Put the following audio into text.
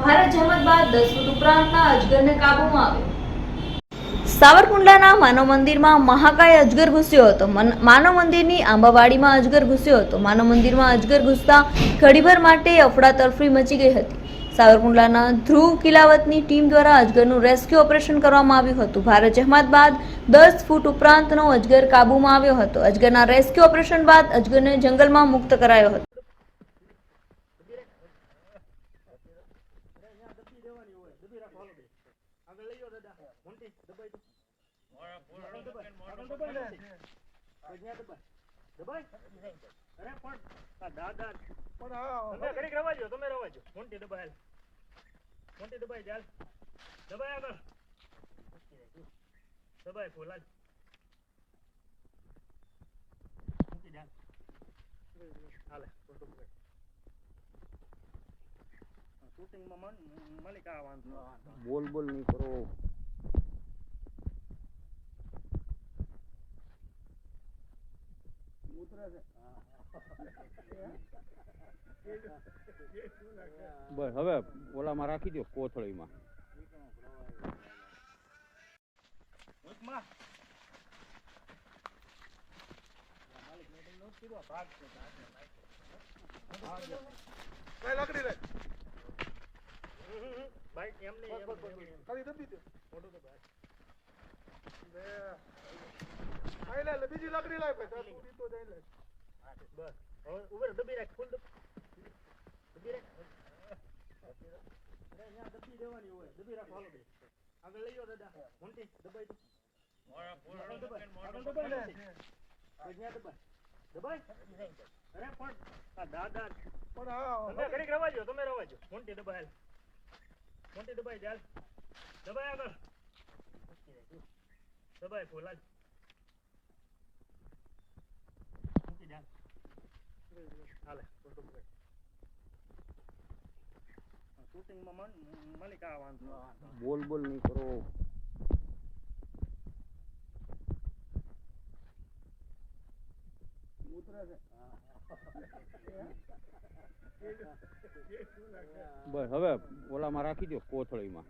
ભારે જહેમત બાદ દસ ઉપરાંતના અજગરને કાબૂમાં આવ્યો. સાવરકુંડલાના માનવ મંદિરમાં મહાકાય અજગર ઘૂસ્યો હતો. માનવ મંદિરની આંબાવાડીમાં અજગર ઘૂસ્યો હતો. માનવ મંદિરમાં અજગર ઘૂસતા ઘડીભર માટે અફડાતફડી મચી ગઈ હતી. સાવરકુંડલાના ધ્રુવ કિલાવતની ટીમ દ્વારા અજગરનું રેસ્ક્યુ ઓપરેશન કરવામાં આવ્યું હતું. ભારત જહેમત બાદ દસ ફૂટ ઉપરાંતનો અજગર કાબૂમાં આવ્યો હતો. અજગરના રેસ્ક્યુ ઓપરેશન બાદ અજગરને જંગલમાં મુક્ત કરાયો હતો. તમે ઘડીક રવા દ્યો, તમે આગળ લઈ મોન્ટી દાદા. મોન્ટી દબાઈ ચાલ દબાઈ. આગળ દબાઈ ફૂલ હાલ. મૂકી દે હાલે. ફૂલ દબાઈ. શૂટિંગમાં મન મલિક વાંધો બોલ બોલ નહીં કરો બસ હવે ઓલામાં રાખી દો કોથળીમાં. ભાગ છે, નાખ્યો. હમ, હમ, હમ. એમ નહીં, એમ નહીં, એમ નહીં. મોટું તો ભાઈ. બસ. હવે ઉભે દબી રાખ ફૂલ દબી. રાખ. અરે, અહીંયા દબી દેવાની હોય. દબી રાખો હાલો બે. આગળ લઈ જાઓ દાદા. દબાઈ દો. આગળ દબાઈ. આગળ દબાઈ લે. દબાઈ. દબાઈ? અરે પણ આ દાદા તમે ઘડીક રવા દ્યો, તમે રવાજો. દ્યો. દબાઈ મોન્ટી દબાઈ ચાલ દબાઈ આગળ દબાઈ ફોલા. મૂકી દે હાલ. ફૂલ દબાઈ. શૂટિંગમાં મન મલિક વાંધો બોલ બોલ નહીં કરો બસ હવે ઓલામાં રાખી દો કોથળીમાં.